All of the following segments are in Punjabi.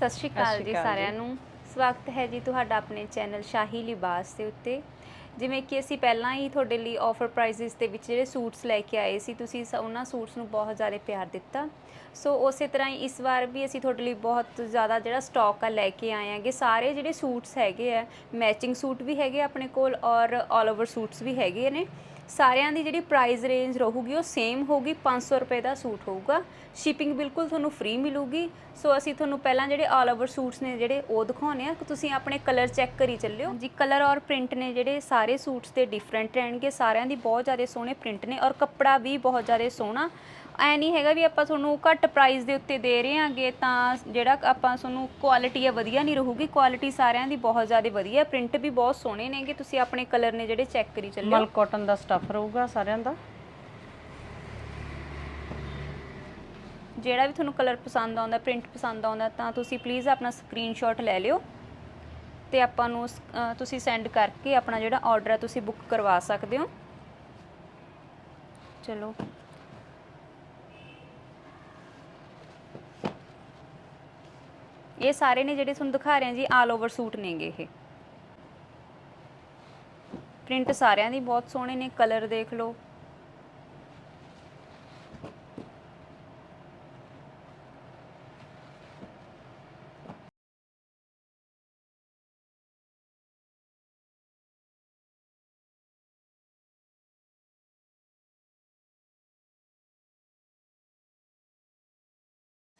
ਸਤਿ ਸ਼੍ਰੀ ਅਕਾਲ ਜੀ ਸਾਰਿਆਂ। ਨੂੰ। ਸਵਾਗਤ ਹੈ ਜੀ ਤੁਹਾਡਾ ਆਪਣੇ ਚੈਨਲ ਸ਼ਾਹੀ ਲਿਬਾਸ ਦੇ ਉੱਤੇ। ਜਿਵੇਂ ਕਿ ਅਸੀਂ ਪਹਿਲਾਂ ਹੀ ਤੁਹਾਡੇ ਲਈ ਆਫਰ ਪ੍ਰਾਈਸਿਸ ਦੇ ਵਿੱਚ ਜਿਹੜੇ ਸੂਟਸ ਲੈ ਕੇ ਆਏ ਸੀ ਤੁਸੀਂ ਉਹਨਾਂ ਸੂਟਸ ਨੂੰ ਬਹੁਤ ਜ਼ਿਆਦਾ ਪਿਆਰ ਦਿੱਤਾ। ਸੋ ਉਸੇ ਤਰ੍ਹਾਂ ਹੀ ਇਸ ਵਾਰ ਵੀ ਅਸੀਂ ਤੁਹਾਡੇ ਲਈ ਬਹੁਤ ਜ਼ਿਆਦਾ ਜਿਹੜਾ ਸਟਾਕ ਆ ਲੈ ਕੇ ਆਏ ਆਂਗੇ ਸਾਰੇ ਜਿਹੜੇ ਸੂਟਸ ਹੈਗੇ ਆ ਮੈਚਿੰਗ ਸੂਟ ਵੀ ਹੈਗੇ ਆਪਣੇ ਕੋਲ ਔਰ ਆਲ ਓਵਰ ਸੂਟਸ ਵੀ ਹੈਗੇ ਨੇ। ਸਾਰਿਆਂ ਦੀ ਜਿਹੜੀ ਪ੍ਰਾਈਸ ਰੇਂਜ ਰਹੂਗੀ ਉਹ ਸੇਮ ਹੋਊਗੀ 500 ਰੁਪਏ ਦਾ ਸੂਟ ਹੋਊਗਾ। ਸ਼ਿਪਿੰਗ ਬਿਲਕੁਲ ਤੁਹਾਨੂੰ ਫ੍ਰੀ ਮਿਲੂਗੀ। ਸੋ ਅਸੀਂ ਤੁਹਾਨੂੰ ਪਹਿਲਾਂ ਜਿਹੜੇ ਆਲ ਓਵਰ ਸੂਟਸ ਨੇ ਜਿਹੜੇ ਉਹ ਦਿਖਾਉਣੇ ਆ ਕਿ ਤੁਸੀਂ ਆਪਣੇ ਕਲਰ ਚੈੱਕ ਕਰੀ ਚੱਲਿਓ। ਜੀ ਕਲਰ ਔਰ ਪ੍ਰਿੰਟ ਨੇ ਜਿਹੜੇ ਸਾਰੇ ਸੂਟਸ ਦੇ ਡਿਫਰੈਂਟ ਰਹਿਣਗੇ। ਸਾਰਿਆਂ ਦੀ ਬਹੁਤ ਜ਼ਿਆਦਾ ਸੋਹਣੇ ਪ੍ਰਿੰਟ ਨੇ ਔਰ ਕੱਪੜਾ ਵੀ ਬਹੁਤ ਜ਼ਿਆਦਾ ਸੋਹਣਾ। ਐ ਨਹੀਂ ਹੈਗਾ ਵੀ ਆਪਾਂ ਤੁਹਾਨੂੰ ਘੱਟ ਪ੍ਰਾਈਸ ਦੇ ਉੱਤੇ ਦੇ ਰਹੇ ਹਾਂਗੇ ਤਾਂ ਜਿਹੜਾ ਆਪਾਂ ਤੁਹਾਨੂੰ ਕੁਆਲਿਟੀ ਆ ਵਧੀਆ ਨਹੀਂ ਰਹੂਗੀ। ਕੁਆਲਿਟੀ ਸਾਰਿਆਂ ਦੀ ਬਹੁਤ ਜ਼ਿਆਦਾ ਵਧੀਆ। ਪ੍ਰਿੰਟ ਵੀ ਬਹੁਤ ਸੋਹਣੇ ਨੇਗੇ। ਤੁਸੀਂ ਆਪਣੇ ਕਲਰ ਨੇ ਜਿਹੜੇ ਚੈੱਕ ਕਰੀ ਚੱਲਿਓ। ਮਲ ਕਾਟਨ ਦਾ ਸਟੱਫ ਰਹੂਗਾ ਸਾਰਿਆਂ ਦਾ। ਜਿਹੜਾ ਵੀ ਤੁਹਾਨੂੰ ਕਲਰ ਪਸੰਦ ਆਉਂਦਾ ਪ੍ਰਿੰਟ ਪਸੰਦ ਆਉਂਦਾ ਤਾਂ ਤੁਸੀਂ ਪਲੀਜ਼ ਆਪਣਾ ਸਕਰੀਨਸ਼ਾਟ ਲੈ ਲਿਓ ਤੇ ਆਪਾਂ ਨੂੰ ਅ, ਤੁਸੀਂ ਸੈਂਡ ਕਰਕੇ ਆਪਣਾ ਜਿਹੜਾ ਆਰਡਰ ਹੈ ਤੁਸੀਂ ਬੁੱਕ ਕਰਵਾ ਸਕਦੇ ਹੋ। ਚਲੋ। ਇਹ ਸਾਰੇ ਨੇ ਜਿਹੜੇ ਤੁਹਾਨੂੰ ਦਿਖਾ ਰਹੇ ਹਾਂ ਜੀ ਆਲ ਓਵਰ ਸੂਟ ਨੇਗੇ ਇਹ। ਪ੍ਰਿੰਟ ਸਾਰਿਆਂ ਦੀ ਬਹੁਤ ਸੋਹਣੇ ਨੇ ਕਲਰ ਦੇਖ ਲਓ।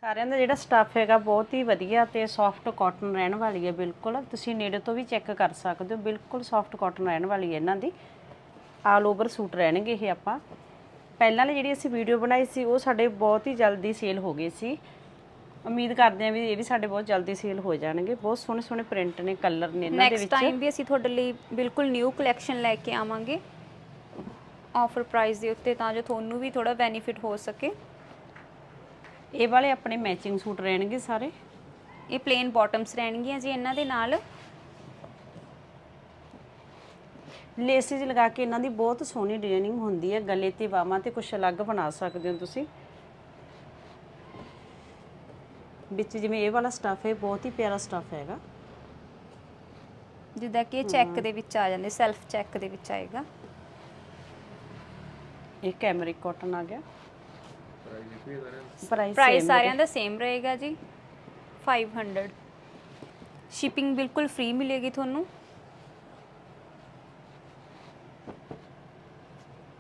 ਸਾਰਿਆਂ ਦਾ ਜਿਹੜਾ ਸਟੱਫ ਹੈਗਾ ਬਹੁਤ ਹੀ ਵਧੀਆ ਤੇ ਸੌਫਟ ਕਾਟਨ ਰਹਿਣ ਵਾਲੀ ਹੈ ਬਿਲਕੁਲ। ਤੁਸੀਂ ਨੇੜੇ ਤੋਂ ਵੀ ਚੈੱਕ ਕਰ ਸਕਦੇ ਹੋ ਬਿਲਕੁਲ ਸੌਫਟ ਕਾਟਨ ਰਹਿਣ ਵਾਲੀ ਹੈ ਇਹਨਾਂ ਦੀ। ਆਲ ਓਵਰ ਸੂਟ ਰਹਿਣਗੇ ਇਹ ਆਪਾਂ। ਪਹਿਲਾਂ ਵਾਲੀ ਜਿਹੜੀ ਅਸੀਂ ਵੀਡੀਓ ਬਣਾਈ ਸੀ ਉਹ ਸਾਡੇ ਬਹੁਤ ਹੀ ਜਲਦੀ ਸੇਲ ਹੋ ਗਏ ਸੀ। ਉਮੀਦ ਕਰਦੇ ਹਾਂ ਵੀ ਇਹ ਵੀ ਸਾਡੇ ਬਹੁਤ ਜਲਦੀ ਸੇਲ ਹੋ ਜਾਣਗੇ। ਬਹੁਤ ਸੋਹਣੇ ਸੋਹਣੇ ਪ੍ਰਿੰਟ ਨੇ ਕਲਰ ਨੇ ਇਹਨਾਂ ਦੇ ਨੈਕਸਟ ਵਿੱਚ। ਟਾਈਮ ਵੀ ਅਸੀਂ ਤੁਹਾਡੇ ਲਈ ਬਿਲਕੁਲ ਨਿਊ ਕਲੈਕਸ਼ਨ ਲੈ ਕੇ ਆਵਾਂਗੇ। ਆਫਰ ਪ੍ਰਾਈਸ ਦੇ ਉੱਤੇ ਤਾਂ ਜੋ ਤੁਹਾਨੂੰ ਵੀ ਥੋੜਾ ਬੈਨੀਫਿਟ ਹੋ ਸਕੇ। ਇਹ ਵਾਲੇ ਆਪਣੇ ਮੈਚਿੰਗ ਸੂਟ ਰਹਿਣਗੇ ਸਾਰੇ। ਇਹ ਪਲੇਨ ਬਾਟਮਸ ਰਹਿਣਗੀਆਂ ਜੀ ਇਹਨਾਂ ਦੇ ਨਾਲ। ਲੇਸਿਸ ਲਗਾ ਕੇ ਇਹਨਾਂ ਦੀ ਬਹੁਤ ਸੋਹਣੀ ਡਿਜ਼ਾਈਨਿੰਗ ਹੁੰਦੀ ਹੈ। ਗਲੇ ਤੇ ਬਾਹਾਂ ਤੇ ਕੁਝ ਅਲੱਗ ਬਣਾ ਸਕਦੇ ਹੋ ਤੁਸੀਂ। ਵਿੱਚ ਜਿਵੇਂ ਇਹ ਵਾਲਾ ਸਟੱਫ ਹੈ ਬਹੁਤ ਹੀ ਪਿਆਰਾ ਸਟੱਫ ਹੈਗਾ। ਜਿੱਦਾਂ ਕਿ ਇਹ ਚੈੱਕ ਦੇ ਵਿੱਚ ਆ ਜਾਂਦੇ ਸੈਲਫ ਚੈੱਕ ਦੇ ਵਿੱਚ ਆਏਗਾ। ਇਹ ਕੈਮਰਿਕ ਕਾਟਨ ਆ ਗਿਆ। ਪ੍ਰਾਈਸ ਪ੍ਰਾਈਸ ਸਾਰਿਆਂ ਦਾ ਸੇਮ ਰਹੇਗਾ ਜੀ। 500 ਸ਼ਿਪਿੰਗ ਬਿਲਕੁਲ ਫ੍ਰੀ ਮਿਲੇਗੀ ਤੁਹਾਨੂੰ।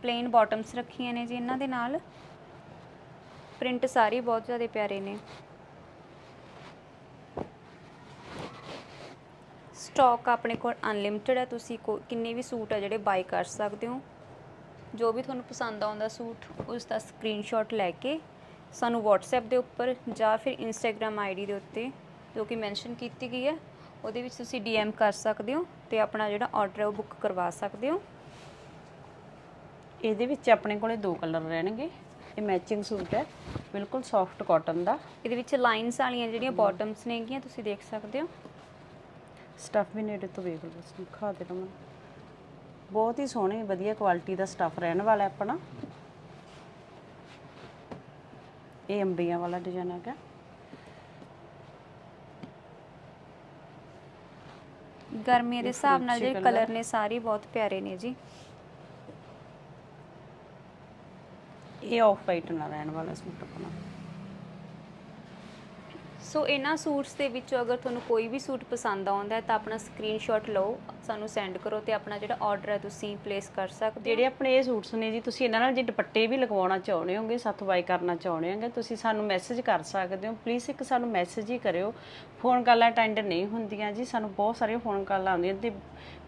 ਪਲੇਨ ਬਾਟਮਸ ਰੱਖੀਆਂ ਨੇ ਜੀ ਇਹਨਾਂ ਦੇ ਨਾਲ। ਪ੍ਰਿੰਟ ਸਾਰੇ ਬਹੁਤ ਜ਼ਿਆਦਾ ਪਿਆਰੇ ਨੇ। ਸਟਾਕ ਆਪਣੇ ਕੋਲ ਅਨਲਿਮਿਟਿਡ ਹੈ ਤੁਸੀਂ ਕਿੰਨੇ ਵੀ ਸੂਟ ਆ ਜਿਹੜੇ ਬਾਈ ਕਰ ਸਕਦੇ ਹੋ। ਜੋ ਵੀ ਤੁਹਾਨੂੰ ਪਸੰਦ ਆਉਂਦਾ ਸੂਟ ਉਸ ਦਾ ਸਕਰੀਨਸ਼ਾਟ ਲੈ ਕੇ ਸਾਨੂੰ WhatsApp ਦੇ ਉੱਪਰ ਜਾਂ ਫਿਰ Instagram ਆਈਡੀ ਦੇ ਉੱਤੇ ਜੋ ਕਿ ਮੈਂਸ਼ਨ ਕੀਤੀ ਗਈ ਹੈ ਉਹਦੇ ਵਿੱਚ ਤੁਸੀਂ DM ਕਰ ਸਕਦੇ ਹੋ ਤੇ ਆਪਣਾ ਜਿਹੜਾ ਆਰਡਰ ਹੈ ਉਹ ਬੁੱਕ ਕਰਵਾ ਸਕਦੇ ਹੋ। ਇਹਦੇ ਵਿੱਚ ਆਪਣੇ ਕੋਲੇ ਦੋ ਕਲਰ ਰਹਿਣਗੇ ਇਹ ਮੈਚਿੰਗ ਸੂਟ ਹੈ ਬਿਲਕੁਲ ਸੌਫਟ ਕਾਟਨ ਦਾ। ਇਹਦੇ ਵਿੱਚ ਲਾਈਨਸ ਵਾਲੀਆਂ ਜਿਹੜੀਆਂ ਬਾਟਮਸ ਨੇਗੀਆਂ ਤੁਸੀਂ ਦੇਖ ਸਕਦੇ ਹੋ। ਸਟੱਫ ਵੀ ਨੇੜੇ ਤੋਂ ਵੇਖ ਲਓ ਤੁਸੀਂ ਦਿਖਾ ਦੇ ਰਮਨ। ਬਹੁਤ ਹੀ ਸੋਹਣੇ ਵਧੀਆ ਕੁਆਲਿਟੀ ਦਾ ਸਟੱਫ ਰਹਿਣ ਵਾਲਾ ਹੈ ਆਪਣਾ। ਇਹ ਅੰਬੀਆਂ ਵਾਲਾ ਡਿਜ਼ਾਈਨ ਹੈਗਾ। ਗਰਮੀਆਂ ਦੇ ਹਿਸਾਬ ਨਾਲ colour ਕਲਰ। ਨੇ ਸਾਰੇ ਬਹੁਤ ਪਿਆਰੇ ਨੇ ਜੀ। ਇਹ ਆਫ ਵਾਈਟ ਨਾਲ ਰਹਿਣ ਵਾਲਾ ਸੂਟ ਆਪਣਾ। ਸੋ ਇਹਨਾਂ ਸੂਟਸ ਦੇ ਵਿੱਚੋਂ ਅਗਰ ਤੁਹਾਨੂੰ ਕੋਈ ਵੀ ਸੂਟ ਪਸੰਦ ਆਉਂਦਾ ਹੈ ਤਾਂ ਆਪਣਾ ਸਕਰੀਨਸ਼ਾਟ ਲਓ ਸਾਨੂੰ ਸੈਂਡ ਕਰੋ ਤੇ ਆਪਣਾ ਜਿਹੜਾ ਆਰਡਰ ਹੈ ਤੁਸੀਂ ਪਲੇਸ ਕਰ ਸਕਦੇ ਹੋ। ਜਿਹੜੇ ਆਪਣੇ ਇਹ ਸੂਟਸ ਨੇ ਜੀ ਤੁਸੀਂ ਇਹਨਾਂ ਨਾਲ ਜੇ ਦੁਪੱਟੇ ਵੀ ਲਗਵਾਉਣਾ ਚਾਹੁੰਦੇ ਹੋਗੇ ਸੱਤ ਬਾਈ ਕਰਨਾ ਚਾਹੁੰਦੇ ਹੋਗੇ ਤੁਸੀਂ ਸਾਨੂੰ ਮੈਸੇਜ ਕਰ ਸਕਦੇ ਹੋ। ਪਲੀਜ਼ ਇੱਕ ਸਾਨੂੰ ਮੈਸੇਜ ਹੀ ਕਰਿਓ। ਫੋਨ ਕਾਲਾਂ ਅਟੈਂਡ ਨਹੀਂ ਹੁੰਦੀਆਂ ਜੀ ਸਾਨੂੰ ਬਹੁਤ ਸਾਰੀਆਂ ਫੋਨ ਕਾਲਾਂ ਆਉਂਦੀਆਂ ਤੇ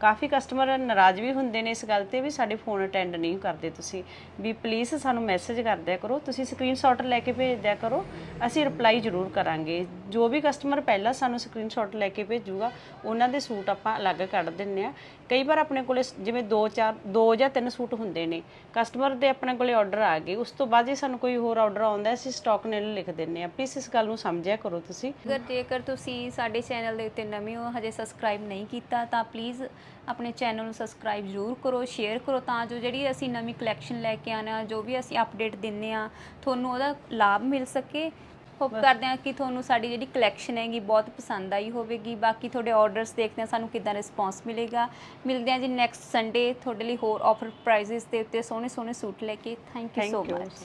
ਕਾਫੀ ਕਸਟਮਰ ਨਾਰਾਜ਼ ਵੀ ਹੁੰਦੇ ਨੇ ਇਸ ਗੱਲ ਤੇ ਵੀ ਸਾਡੇ ਫੋਨ ਅਟੈਂਡ ਨਹੀਂ ਕਰਦੇ ਤੁਸੀਂ। ਵੀ ਪਲੀਜ਼ ਸਾਨੂੰ ਮੈਸੇਜ ਕਰ ਦਿਆ ਕਰੋ ਤੁਸੀਂ ਸਕਰੀਨਸ਼ਾਟ ਲੈ ਕੇ ਭੇਜ ਦਿਆ ਕਰੋ ਅਸੀਂ ਰਿਪਲਾਈ ਜ਼ਰੂਰ ਕਰਾਂਗੇ। ਜੋ ਵੀ ਕਸਟਮਰ ਪਹਿਲਾਂ ਸਾਨੂੰ ਸਕਰੀਨਸ਼ਾਟ ਲੈ ਕੇ ਭੇਜੂਗਾ, ਉਹਨਾਂ ਦੇ ਸੂਟ ਆਪਾਂ ਅਲੱਗ ਕੱਢ ਦਿੰਨੇ ਆ ਕਈ ਵਾਰ ਆਪਣੇ ਕੋਲੇ ਜਿਵੇਂ 2 4 2 ਜਾਂ 3 ਸੂਟ ਹੁੰਦੇ ਨੇ ਕਸਟਮਰ ਦੇ ਆਪਣੇ ਕੋਲੇ ਆਰਡਰ ਆ ਗਏ, ਉਸ ਤੋਂ ਬਾਅਦ ਜੇ ਸਾਨੂੰ ਕੋਈ ਹੋਰ ਆਰਡਰ ਆਉਂਦਾ ਅਸੀਂ ਸਟਾਕ ਨੇ ਲਿਖ ਦਿੰਨੇ ਆ ਪਲੀਜ਼ ਇਸ ਗੱਲ ਨੂੰ ਸਮਝਿਆ ਕਰੋ ਤੁਸੀਂ। ਅਗਰ ਜੇਕਰ ਤੁਸੀਂ ਸਾਡੇ ਚੈਨਲ ਦੇ ਉੱਤੇ ਨਵੇਂ ਹੋ, ਹਜੇ ਸਬਸਕ੍ਰਾਈਬ ਨਹੀਂ ਕੀਤਾ, ਤਾਂ ਪਲੀਜ਼ ਆਪਣੇ ਚੈਨਲ ਨੂੰ ਸਬਸਕ੍ਰਾਈਬ ਜ਼ਰੂਰ ਕਰੋ ਸ਼ੇਅਰ ਕਰੋ, ਤਾਂ ਜੋ ਜਿਹੜੀ ਅਸੀਂ ਨਵੀਂ ਕਲੈਕਸ਼ਨ ਲੈ ਕੇ ਆਉਣਾ, ਜੋ ਵੀ ਅਸੀਂ ਅਪਡੇਟ ਦਿੰਨੇ ਆ ਤੁਹਾਨੂੰ ਉਹਦਾ ਲਾਭ ਮਿਲ ਸਕੇ। ਹੋਪ ਕਰਦੇ ਹਾਂ ਕਿ ਤੁਹਾਨੂੰ ਸਾਡੀ ਜਿਹੜੀ ਕਲੈਕਸ਼ਨ ਹੈਗੀ ਬਹੁਤ ਪਸੰਦ ਆਈ ਹੋਵੇਗੀ। ਬਾਕੀ ਤੁਹਾਡੇ ਆਰਡਰਸ ਦੇਖਦੇ ਹਾਂ ਸਾਨੂੰ ਕਿੱਦਾਂ ਰਿਸਪੌਂਸ ਮਿਲੇਗਾ। ਮਿਲਦੇ ਹਾਂ ਜੀ ਨੈਕਸਟ ਸੰਡੇ ਤੁਹਾਡੇ ਲਈ ਹੋਰ ਆਫਰ ਪ੍ਰਾਈਜ਼ਸ ਦੇ ਉੱਤੇ ਸੋਹਣੇ ਸੋਹਣੇ ਸੂਟ ਲੈ ਕੇ। Thank you so much